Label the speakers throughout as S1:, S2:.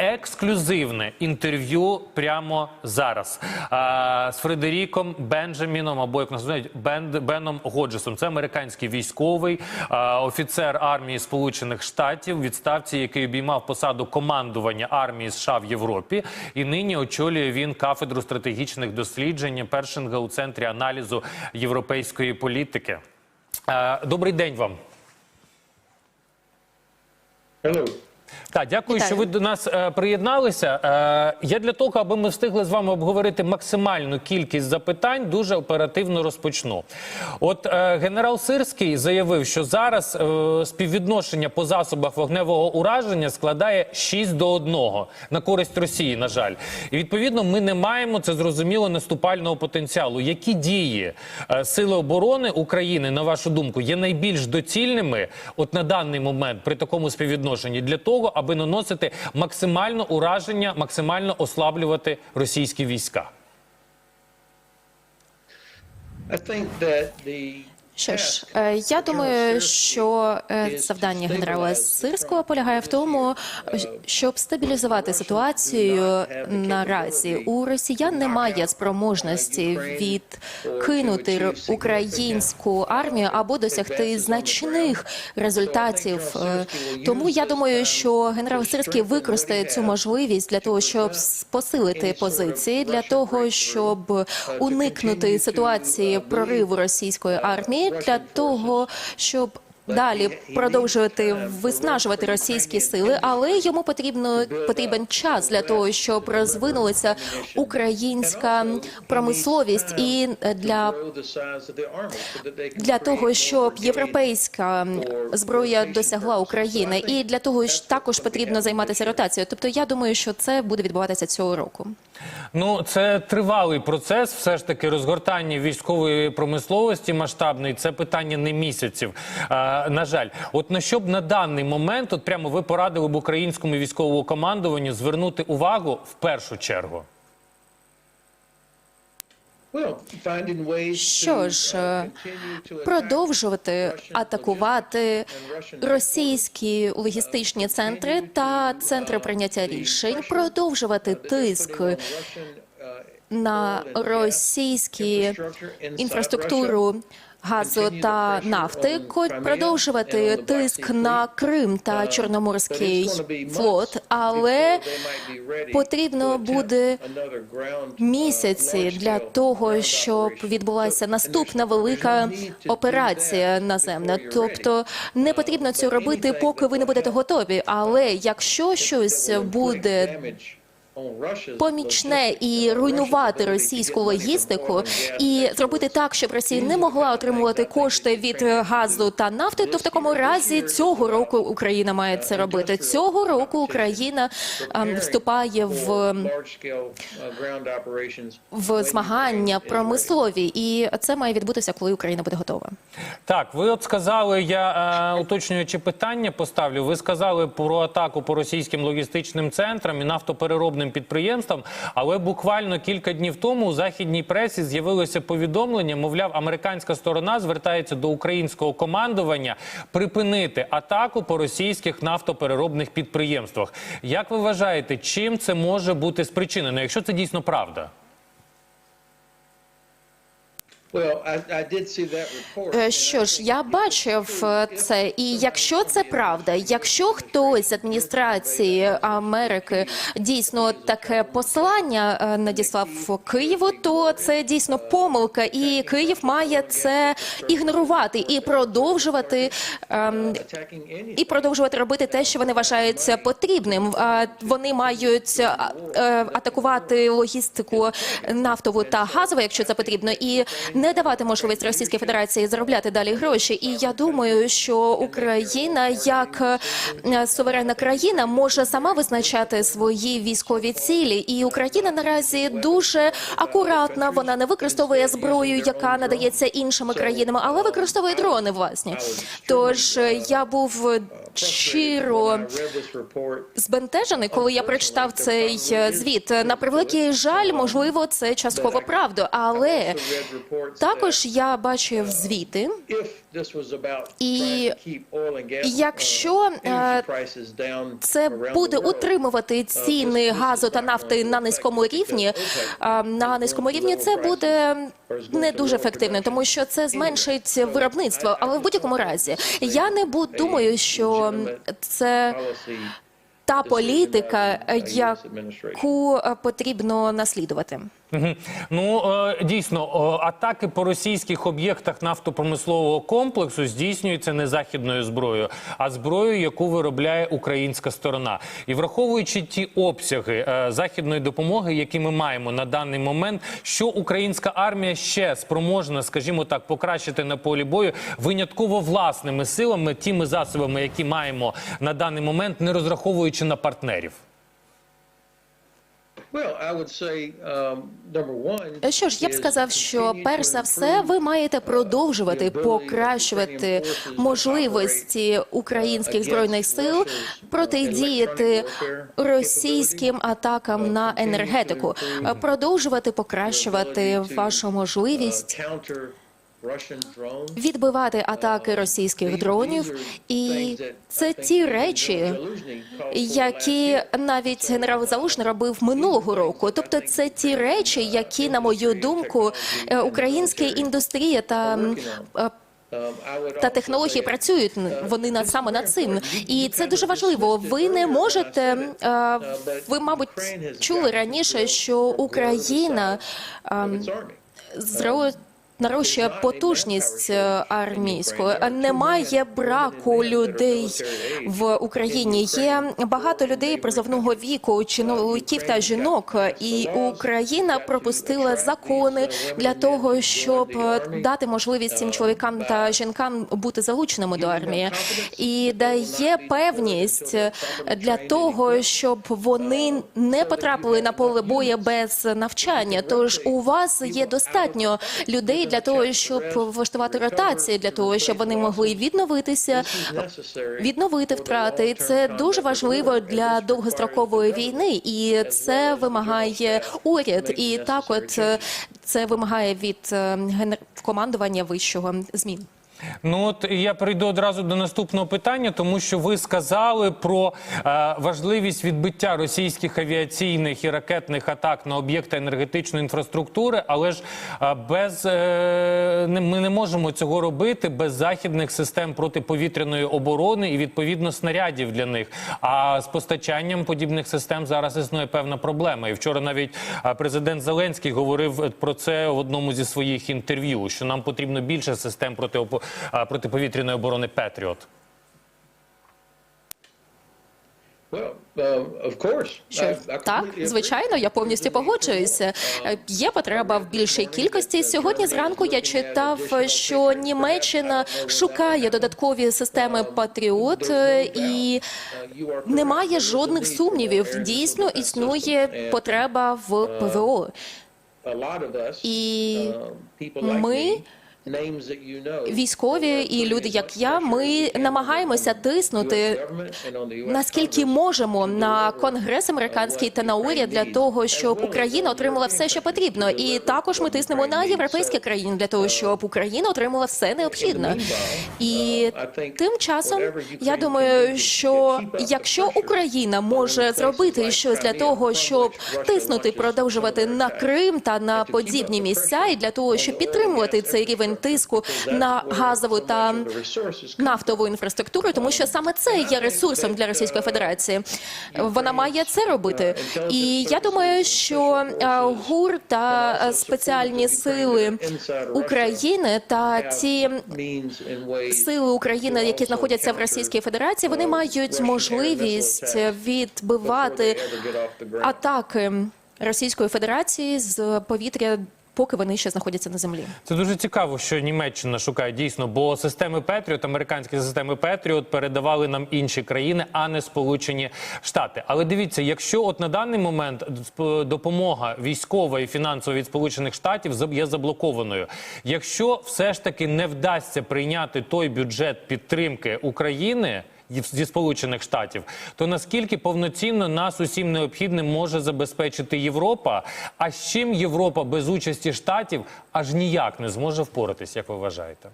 S1: ексклюзивне інтерв'ю прямо зараз а, з Фредеріком Бенджаміном, або як називають Бен, Беном Годжесом. Це американський військовий а, офіцер армії Сполучених Штатів, відставці, який обіймав посаду командування армії США в Європі, і нині очолює він кафедру стратегічних досліджень Першинга у центрі аналізу європейської політики. А, добрий день вам.
S2: Hello.
S1: Так, дякую,
S3: Вітаю.
S1: що ви до нас е, приєдналися. Е, я для того, аби ми встигли з вами обговорити максимальну кількість запитань, дуже оперативно розпочну. От е, генерал Сирський заявив, що зараз е, співвідношення по засобах вогневого ураження складає 6 до 1 на користь Росії, на жаль. І відповідно ми не маємо це зрозуміло наступального потенціалу. Які дії е, сили оборони України, на вашу думку, є найбільш доцільними от на даний момент при такому співвідношенні для того, аби наносити максимально ураження, максимально ослаблювати російські війська?
S3: Що ж, е, я думаю, що е, завдання генерала Сирського полягає в тому, щоб стабілізувати ситуацію наразі. У росіян немає спроможності відкинути українську армію або досягти значних результатів. Е, Тому я думаю, що генерал Сирський використає цю можливість для того, щоб посилити позиції, для того, щоб уникнути ситуації прориву російської армії, для того, щоб Далі продовжувати виснажувати російські сили, але йому потрібно потрібен час для того, щоб розвинулася українська промисловість, і для для того, щоб європейська зброя досягла України, і для того ж також потрібно займатися ротацією. Тобто, я думаю, що це буде відбуватися цього року.
S1: Ну, це тривалий процес, все ж таки розгортання військової промисловості масштабної. Це питання не місяців. А, на жаль, от на що б на даний момент, от прямо ви порадили б українському військовому командуванню звернути увагу в першу чергу.
S3: Що ж,
S2: uh,
S3: е,
S2: to attack
S3: продовжувати атакувати російські логістичні центри та центри прийняття рішень, продовжувати тиск
S2: uh,
S3: на російські інфраструктуру газу та нафти, ко- продовжувати тиск на Крим та Чорноморський флот, але потрібно буде місяці для того, щоб відбулася наступна велика операція наземна. Тобто не потрібно це робити, поки ви не будете готові. Але якщо щось буде помічне і руйнувати російську логістику, і зробити так, щоб Росія не могла отримувати кошти від газу та нафти, то в такому разі цього року Україна має це робити. Цього року Україна ем, вступає в в змагання промислові, і це має відбутися, коли Україна буде готова.
S1: Так, ви от сказали, я е, уточнюючи питання поставлю. Ви сказали про атаку по російським логістичним центрам і нафтопереробним підприємствам. Але буквально кілька днів тому у західній пресі з'явилося повідомлення. Мовляв, американська сторона звертається до українського командування припинити атаку по російських нафтопереробних підприємствах. Як ви вважаєте, чим це може бути спричинено, якщо це дійсно правда?
S3: Е, Що ж, я бачив е, це, і якщо це правда, якщо хтось з адміністрації Америки дійсно таке послання е, надіслав Києву, то це дійсно помилка, і Київ має це ігнорувати і продовжувати ем, і продовжувати робити те, що вони вважаються потрібним. Вони мають атакувати логістику нафтову та газову, якщо це потрібно, і не давати можливість Російській Федерації заробляти далі гроші. І я думаю, що Україна як е, суверенна країна може сама визначати свої військові цілі. І Україна наразі дуже акуратна. Вона не використовує зброю, яка надається іншими країнами, але використовує дрони власні. Тож е, я був щиро збентежений, коли я прочитав цей е, звіт. На превеликий жаль, можливо, це частково правда, але також я бачив звіти. І якщо, е, Це буде утримувати ціни газу та нафти на низькому рівні. На низькому рівні це буде не дуже ефективно, тому що це зменшить виробництво. Але в будь-якому разі я не бу- думаю, що це
S2: policy
S3: та політика, яку е, потрібно наслідувати.
S1: Ну е, дійсно, атаки по російських об'єктах нафтопромислового комплексу здійснюються не західною зброєю, а зброєю, яку виробляє українська сторона. І враховуючи ті обсяги е, західної допомоги, які ми маємо на даний момент, що українська армія ще спроможна, скажімо так, покращити на полі бою винятково власними силами, тими засобами, які маємо на даний момент, не розраховуючи на партнерів.
S3: Що ж, я б сказав, що перш за все, ви маєте продовжувати покращувати
S2: Ukrainian forces to
S3: можливості українських збройних сил протидіяти російським атакам на енергетику, продовжувати покращувати вашу можливість. Відбивати атаки російських дронів, і це ті речі, які навіть генерал Залужний робив минулого року. Тобто, це ті речі, які, на мою думку, е, українська індустрія та е, та технології працюють вони над саме над цим, і це дуже важливо. Ви не можете е, ви, мабуть, чули раніше, що Україна е, зро- нарощує потужність е, армійську. Немає браку людей в Україні. Є багато людей призовного віку, чоловіків та жінок, і Україна пропустила закони для того, щоб дати можливість цим чоловікам та жінкам бути залученими до армії, і дає певність для того, щоб вони не потрапили на поле бою без навчання. Тож у вас є достатньо людей для того, щоб влаштувати ротації, для того, щоб вони могли відновитися, відновити втрати. Це дуже важливо для довгострокової війни, і це вимагає уряд. І так, от е, це вимагає від е, командування вищого змін.
S1: Ну от я прийду одразу до наступного питання, тому що ви сказали про е, важливість відбиття російських авіаційних і ракетних атак на об'єкти енергетичної інфраструктури, але ж е, без е, ми не можемо цього робити без західних систем протиповітряної оборони і відповідно снарядів для них. А з постачанням подібних систем зараз існує певна проблема. І вчора навіть е, президент Зеленський говорив про це в одному зі своїх інтерв'ю, що нам потрібно більше систем е, протиповітряної оборони Петріот.
S2: Uh.
S3: Що так, звичайно, я повністю погоджуюся. Е, Є потреба в більшій кількості. Сьогодні зранку я читав, що Німеччина шукає додаткові системи Патріот, е, і немає жодних сумнівів. Дійсно існує потреба в ПВО. І
S2: uh,
S3: ми, Військові і люди, як я, ми намагаємося тиснути наскільки можемо на конгрес американський та на уряд для того, щоб Україна отримала все, що потрібно, і також ми тиснемо на європейські країни для того, щоб Україна отримала все необхідне. І тим часом я думаю, що якщо Україна може зробити щось для того, щоб тиснути, продовжувати на Крим та на подібні місця, і для того, щоб підтримувати цей рівень тиску на газову та нафтову інфраструктуру, тому що саме це є ресурсом для Російської Федерації. Вона має це робити. І я думаю, що е, ГУР та спеціальні сили України та ті сили України, які знаходяться в Російській Федерації, вони мають можливість відбивати атаки Російської Федерації з повітря, поки вони ще знаходяться на землі.
S1: Це дуже цікаво, що Німеччина шукає дійсно, бо системи Петріот, американські системи Петріот передавали нам інші країни, а не Сполучені Штати. Але дивіться, якщо от на даний момент допомога військова і фінансова від Сполучених Штатів є заблокованою. Якщо все ж таки не вдасться прийняти той бюджет підтримки України. Зі Сполучених Штатів, то наскільки повноцінно нас усім необхідним може забезпечити Європа? А з чим Європа без участі штатів аж ніяк не зможе впоратись, як ви вважаєте?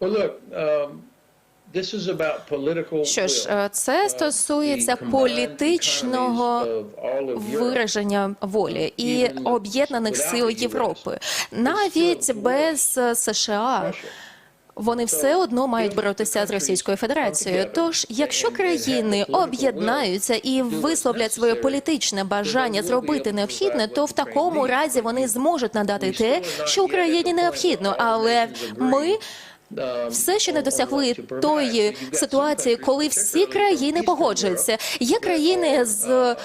S2: Well, look, um,
S3: Що ж, е, це стосується політичного вираження волі і об'єднаних сил Європи, навіть без е, США. Вони все одно мають боротися з Російською Федерацією. Тож, якщо країни об'єднаються і висловлять своє політичне бажання зробити необхідне, то в такому разі вони зможуть надати те, що Україні необхідно. Але ми все ще не досягли тої ситуації, коли всі країни погоджуються. Є країни з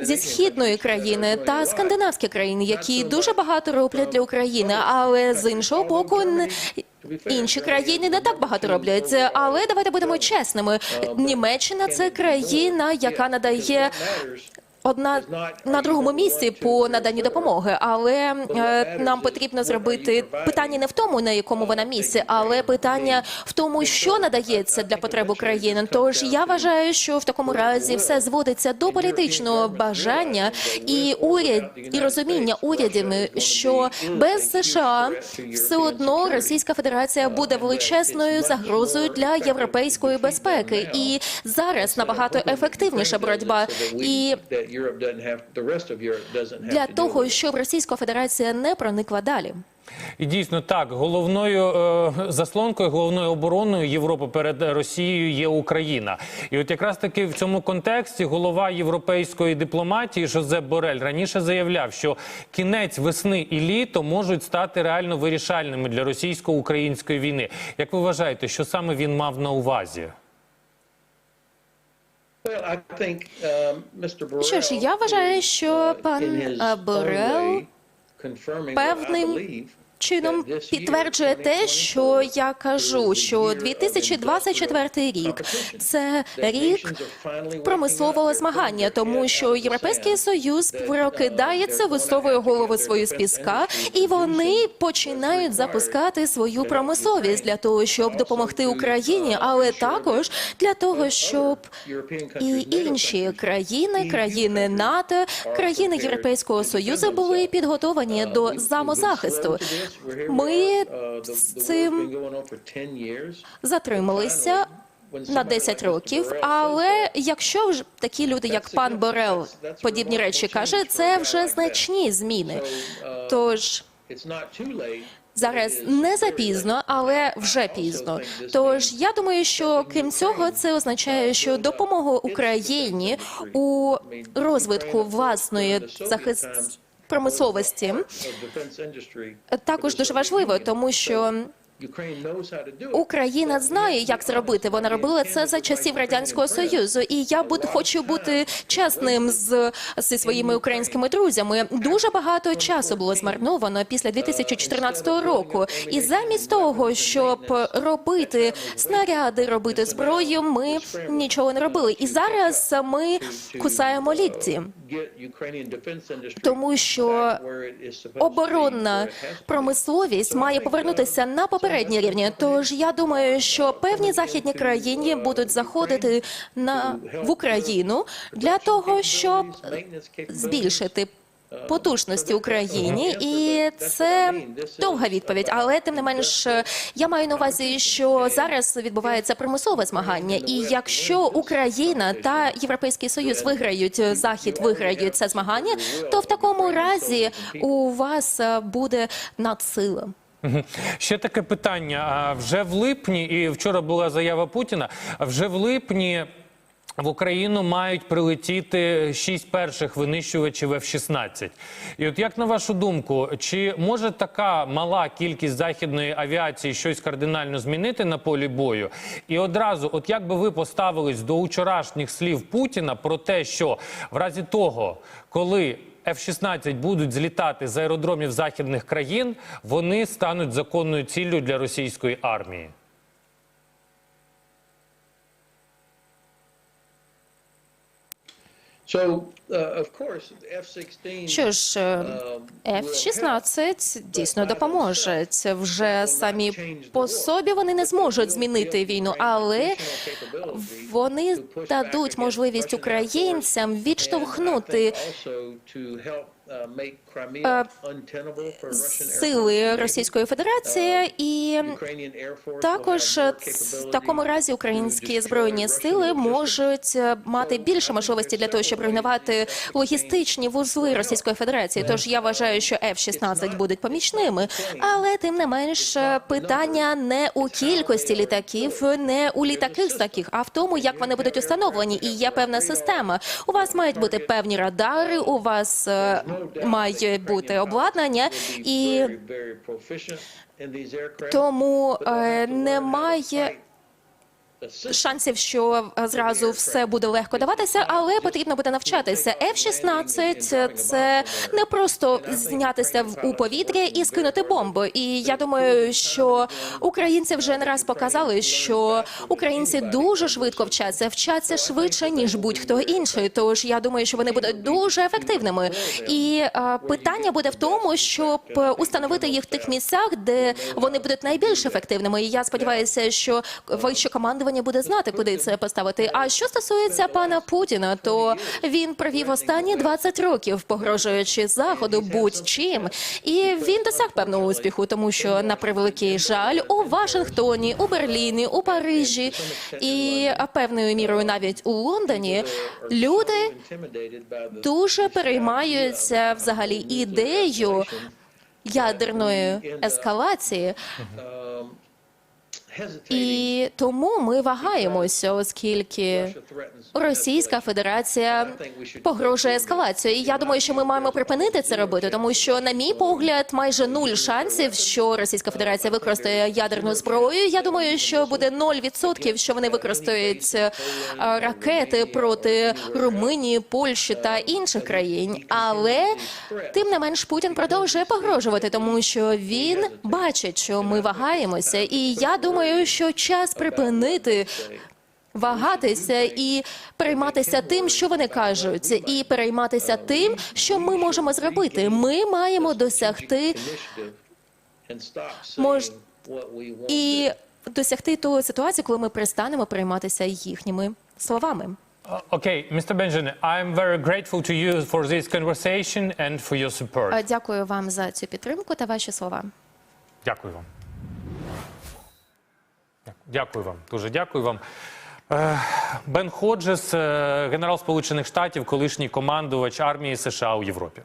S3: зі східної країни та скандинавські країни, які дуже багато роблять для України, але з іншого боку, інші країни не так багато роблять. Але давайте будемо чесними. Німеччина це країна, яка надає одна на другому місці по наданню допомоги, але е, нам потрібно зробити питання не в тому, на якому вона місці, але питання в тому, що надається для потреб України. Тож я вважаю, що в такому разі все зводиться до політичного бажання і уряд і розуміння урядами, що без США все одно Російська Федерація буде величезною загрозою для європейської безпеки, і зараз набагато ефективніша боротьба. І для того, щоб Російська Федерація не проникла далі.
S1: І дійсно так, головною е, заслонкою, головною обороною Європи перед Росією є Україна. І от якраз таки в цьому контексті голова європейської дипломатії Жозеп Борель раніше заявляв, що кінець весни і літо можуть стати реально вирішальними для російсько-української війни. Як ви вважаєте, що саме він мав на увазі?
S3: Що ж, я вважаю, що пан е, Борел
S2: певним
S3: чином підтверджує те, що я кажу, що 2024 рік це рік промислового змагання, тому що Європейський Союз прокидається, висовує голови свої з піска, і вони починають запускати свою промисловість для того, щоб допомогти Україні, але також для того, щоб і інші країни, країни НАТО, країни Європейського союзу були підготовані до самозахисту. Ми з цим затрималися на 10 років. Але якщо ж такі люди, як пан Борел, подібні речі каже, це вже значні зміни. Тож зараз не запізно, але вже пізно. Тож я думаю, що крім цього, це означає, що допомога Україні у розвитку власної захист промисловості. Також дуже важливо, тому що Україна знає, як це робити. Вона робила це за часів радянського союзу, і я буду хочу бути чесним з зі своїми українськими друзями. Дуже багато часу було змарновано після 2014 року. І замість того, щоб робити снаряди, робити зброю, ми нічого не робили. І зараз ми кусаємо лікті, тому що оборонна промисловість має повернутися на попередні рівні. Тож я думаю, що певні західні країни будуть заходити на в Україну для того, щоб збільшити потужності Україні, і це довга відповідь. Але тим не менш, я маю на увазі, що зараз відбувається примусове змагання, і якщо Україна та Європейський Союз виграють захід, виграють це змагання, то в такому разі у вас буде надсила.
S1: Ще таке питання. Вже в липні, і вчора була заява Путіна. Вже в липні в Україну мають прилетіти шість перших винищувачів F-16. І от як на вашу думку, чи може така мала кількість західної авіації щось кардинально змінити на полі бою? І одразу, от як би ви поставились до вчорашніх слів Путіна про те, що в разі того, коли F-16 будуть злітати з аеродромів західних країн, вони стануть законною ціллю для російської армії.
S2: So, uh, of course, the F-16.
S3: Що ж, е, F-16 дійсно допоможе. Вже самі по собі вони не зможуть змінити війну, але вони дадуть можливість українцям відштовхнути сили Російської Федерації і також е, в такому разі українські збройні сили можуть е, мати більше можливості для того, щоб руйнувати логістичні вузли Російської Федерації. Тож я вважаю, що F-16 будуть помічними, але тим не менш е, питання не у кількості літаків, не у літаках таких, а в тому, як вони будуть установлені. І є певна система. У вас мають бути певні радари, у вас е, має бути обладнання і. Тому е, немає шансів, що е, зразу все буде легко даватися, але потрібно буде навчатися. F-16 – це не просто знятися в- у повітря і скинути бомбу. І я думаю, що українці вже не раз показали, що українці дуже швидко вчаться, вчаться швидше ніж будь-хто інший. Тож я думаю, що вони будуть дуже ефективними. І е, питання буде в тому, щоб установити їх в тих місцях, де вони будуть найбільш ефективними. І я сподіваюся, що вище командування буде знати, куди це поставити. А що стосується пана Путіна, то він провів останні 20 років, погрожуючи заходу будь-чим, і він досяг певного успіху, тому що на превеликий жаль у Вашингтоні, у Берліні, у Парижі і певною мірою навіть у Лондоні люди дуже переймаються взагалі ідеєю ядерної ескалації. І тому ми вагаємося, оскільки Російська Федерація погрожує ескалацією. І я думаю, що ми маємо припинити це робити, тому що, на мій погляд, майже нуль шансів, що Російська Федерація використає ядерну зброю. Я думаю, що буде 0%, що вони використають е, ракети проти Румунії, Польщі та інших країн. Але тим не менш Путін продовжує погрожувати, тому що він бачить, що ми вагаємося, і я думаю, що час припинити вагатися і перейматися тим, що вони кажуть, і перейматися тим, що ми можемо зробити. Ми маємо досягти Мож- і досягти тої ситуації, коли ми перестанемо перейматися їхніми словами.
S1: Okay, Mr. Benjamin, I'm very grateful to you for this conversation and for your support.
S3: Дякую вам за цю підтримку та ваші слова.
S1: Дякую вам. Дякую вам. Дуже дякую вам. Е, Бен Ходжес, е, генерал Сполучених Штатів, колишній командувач армії США у Європі.